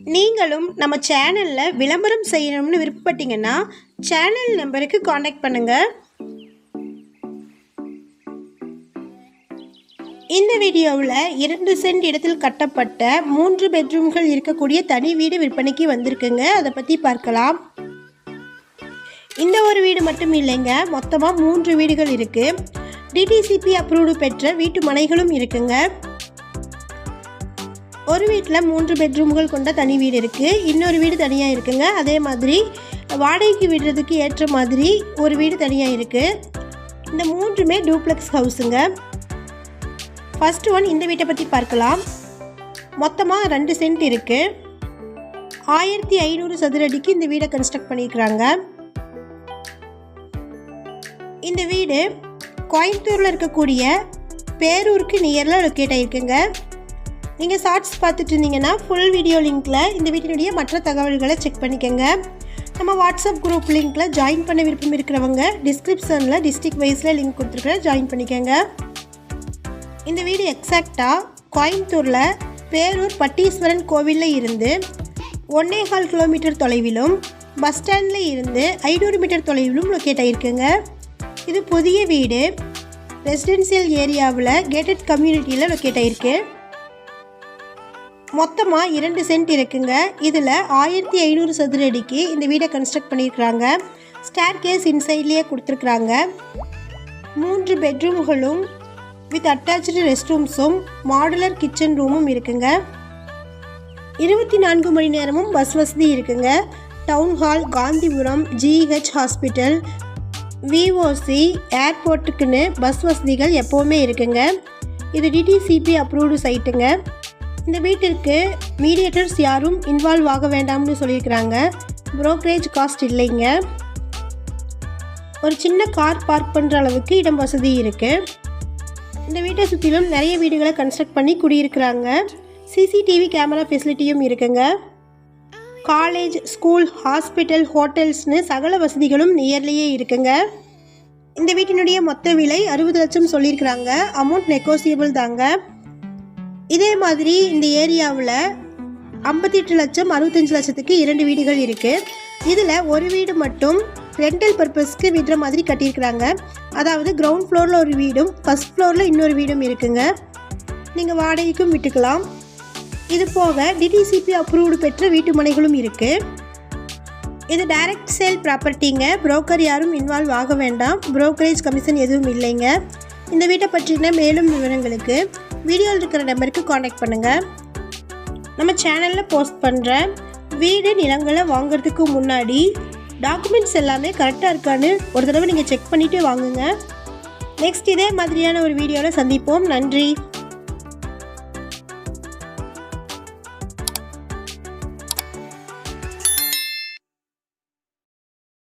நீங்களும் நம்ம சேனலில் விளம்பரம் செய்யணும்னு விருப்பப்பட்டீங்கன்னா சேனல் நம்பருக்கு காண்டாக்ட் பண்ணுங்கள் இந்த வீடியோவில் இரண்டு சென்ட் இடத்தில் கட்டப்பட்ட மூன்று பெட்ரூம்கள் இருக்கக்கூடிய தனி வீடு விற்பனைக்கு வந்திருக்குங்க. அதை பற்றி பார்க்கலாம். இந்த ஒரு வீடு மட்டும் இல்லைங்க மொத்தமாக மூன்று வீடுகள் இருக்குது டிடிசிபி அப்ரூவ்டு பெற்ற வீட்டு மனைகளும் இருக்குங்க. ஒரு வீட்டில் மூன்று பெட்ரூம்கள் கொண்ட தனி வீடு இருக்குது இன்னொரு வீடு தனியாக இருக்குங்க. அதே மாதிரி வாடகைக்கு விடுறதுக்கு ஏற்ற மாதிரி ஒரு வீடு தனியாக இருக்குது இந்த மூன்றுமே டூப்ளெக்ஸ் ஹவுஸுங்க. ஃபஸ்ட்டு ஒன் இந்த வீட்டை பற்றி பார்க்கலாம். மொத்தமாக ரெண்டு சென்ட் இருக்குது ஆயிரத்தி ஐநூறு சதுரடிக்கு இந்த வீடை கன்ஸ்ட்ரக்ட் பண்ணியிருக்கிறாங்க. இந்த வீடு கோயம்புத்தூரில் இருக்கக்கூடிய பேரூருக்கு நியரில் லொக்கேட் ஆகிருக்குங்க நீங்கள் ஷார்ட்ஸ் பார்த்துட்டு இருந்தீங்கன்னா ஃபுல் வீடியோ லிங்க்கில் இந்த வீட்டினுடைய மற்ற தகவல்களை செக் பண்ணிக்கோங்க. நம்ம வாட்ஸ்அப் குரூப் லிங்க்கில் ஜாயின் பண்ண விருப்பம் இருக்கிறவங்க டிஸ்கிரிப்ஷனில் டிஸ்ட்ரிக் வைஸில் லிங்க் கொடுத்துருக்குறேன் ஜாயின் பண்ணிக்கோங்க. இந்த வீடு எக்ஸாக்டாக கோயம்புத்தூரில் பேரூர் பட்டீஸ்வரன் கோவிலில் இருந்து ஒன்னே கால் கிலோமீட்டர் தொலைவிலும் பஸ் ஸ்டாண்டில் இருந்து ஐநூறு மீட்டர் தொலைவிலும் லொக்கேட் ஆகிருக்குங்க இது புதிய வீடு. ரெசிடென்சியல் ஏரியாவில் கேட்டட் கம்யூனிட்டியில் லொக்கேட் ஆகிருக்கு மொத்தமாக இரண்டு சென்ட் இருக்குங்க. இதில் ஆயிரத்தி ஐநூறு சதுர அடிக்கு இந்த வீடை கன்ஸ்ட்ரக்ட் பண்ணியிருக்கிறாங்க. ஸ்டேர் கேஸ் இன்சைட்லேயே கொடுத்துருக்குறாங்க. மூன்று பெட்ரூம்களும் வித் அட்டாச்சு ரெஸ்ட் ரூம்ஸும் மாடுலர் கிச்சன் ரூமும் இருக்குங்க. இருபத்தி நான்கு மணி நேரமும் பஸ் வசதி இருக்குங்க. Town hall Gandhipuram GH hospital VOC ஏர்போர்ட்டுக்குன்னு bus வசதிகள் எப்போவுமே இருக்குங்க. இது டிடிசிபி அப்ரூவ்டு சைட்டுங்க இந்த வீட்டிற்கு மீடியேட்டர்ஸ் யாரும் இன்வால்வ் ஆக வேண்டாம்னு சொல்லியிருக்கிறாங்க. ப்ரோக்கரேஜ் காஸ்ட் இல்லைங்க. ஒரு சின்ன கார் பார்க் பண்ணுற அளவுக்கு இடம் வசதி இருக்குது இந்த வீட்டை சுற்றிலும் நிறைய வீடுகளை கன்ஸ்ட்ரக்ட் பண்ணி குடியிருக்கிறாங்க. சிசிடிவி கேமரா ஃபெசிலிட்டியும் இருக்குங்க. காலேஜ் ஸ்கூல் ஹாஸ்பிட்டல் ஹோட்டல்ஸ்னு சகல வசதிகளும் நியர்லேயே இருக்குங்க. இந்த வீட்டினுடைய மொத்த விலை அறுபது லட்சம் சொல்லியிருக்கிறாங்க. அமௌண்ட் நெகோசியபிள் தாங்க. இதே மாதிரி இந்த ஏரியாவில் ஐம்பத்தி எட்டு லட்சம் அறுபத்தஞ்சு லட்சத்துக்கு இரண்டு வீடுகள் இருக்குது இதில் ஒரு வீடு மட்டும் ரெண்டல் பர்பஸ்க்கு விடுற மாதிரி கட்டியிருக்கிறாங்க. அதாவது கிரவுண்ட் ஃப்ளோரில் ஒரு வீடும் ஃபஸ்ட் ஃப்ளோரில் இன்னொரு வீடும் இருக்குங்க. நீங்கள் வாடகைக்கும் விட்டுக்கலாம். இது போக டிடிசிபி அப்ரூவ்டு பெற்ற வீட்டு மனைகளும் இருக்குது இது டைரக்ட் சேல் ப்ராப்பர்ட்டிங்க புரோக்கர் யாரும் இன்வால்வ் ஆக வேண்டாம். புரோக்கரேஜ் கமிஷன் எதுவும் இல்லைங்க. இந்த வீட்டை பற்றின மேலும் விவரங்களுக்கு வீடியோவில் இருக்கிற நம்பருக்கு காண்டாக்ட் பண்ணுங்கள் நம்ம சேனலில் போஸ்ட் பண்ணுற வீடு நிலங்களை வாங்குறதுக்கு முன்னாடி டாக்குமெண்ட்ஸ் எல்லாமே கரெக்டாக இருக்கான்னு ஒரு தடவை நீங்கள் செக் பண்ணிவிட்டு வாங்குங்க. நெக்ஸ்ட் இதே மாதிரியான ஒரு வீடியோவில் சந்திப்போம். நன்றி.